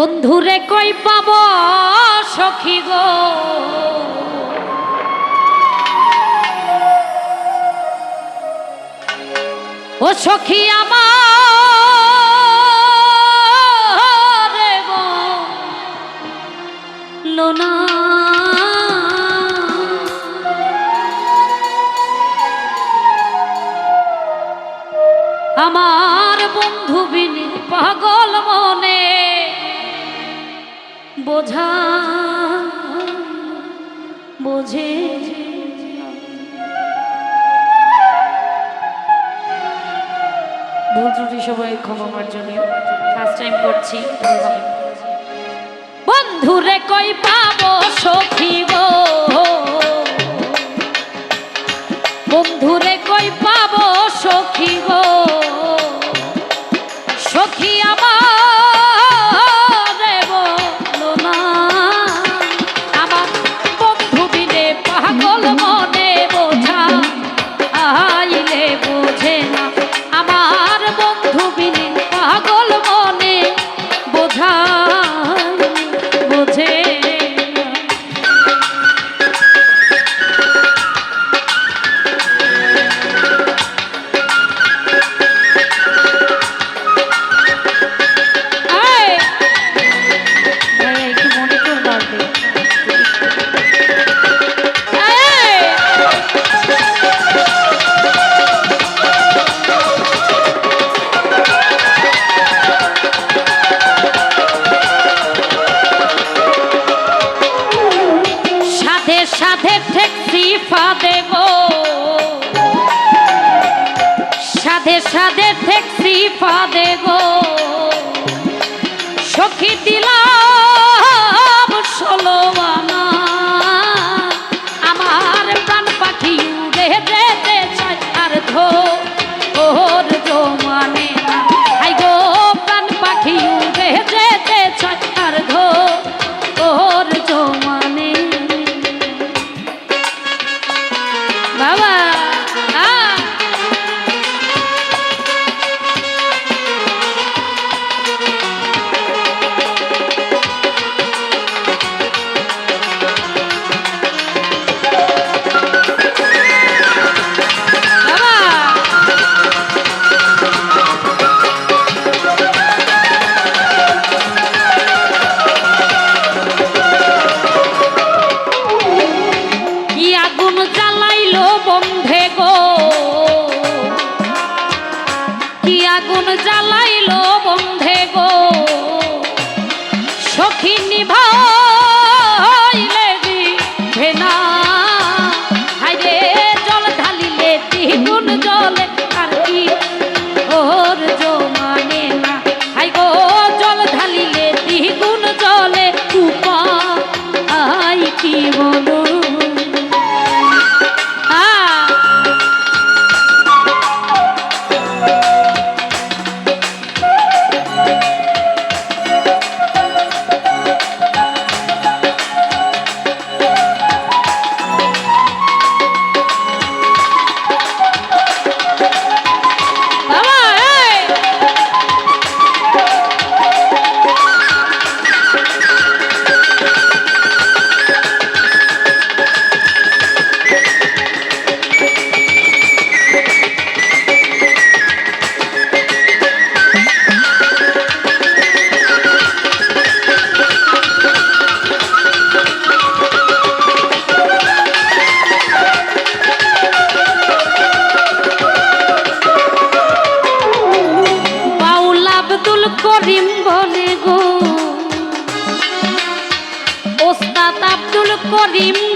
বন্ধুরে কই পাব সখী গো? ও সখী আমার নোনা। আমার বন্ধু বিনি পাগল মনে বোঝা, বোঝে ভুল ত্রুটি সবাই ক্ষমার জন্য ফার্স্ট টাইম করছি। বন্ধুরে কই পাবো, সখী গো? বন্ধুরে কই পাবো, সখী গো? Ah! জ্বালাইলো। விம்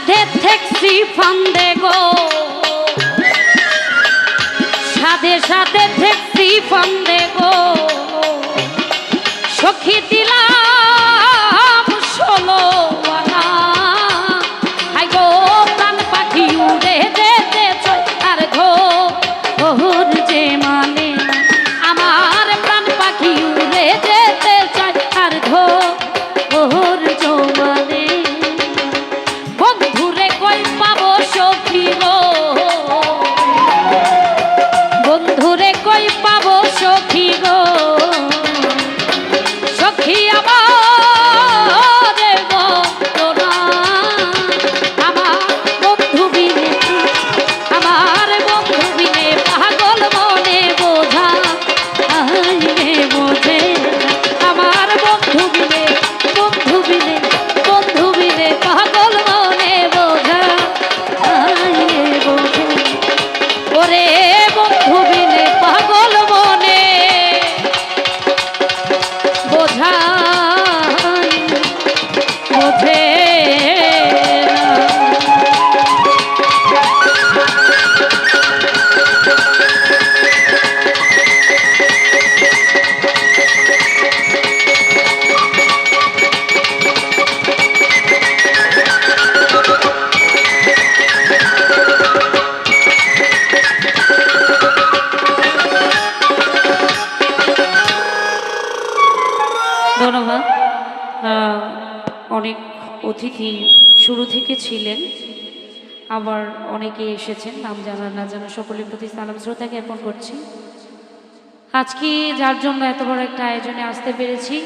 সাধে থেকছি ফন্দে গো। সাধে সাধে থেকছি ফন্দে গো। সখী দিলা অনেক অতিথি শুরু থেকে ছিলেন, আবার অনেকে এসেছেন, নাম জানা না জানা সকলের প্রতি সালাম শ্রদ্ধা জ্ঞাপন করছি। আজকে যার জন্য এত বড় একটা আয়োজনে আসতে পেরেছি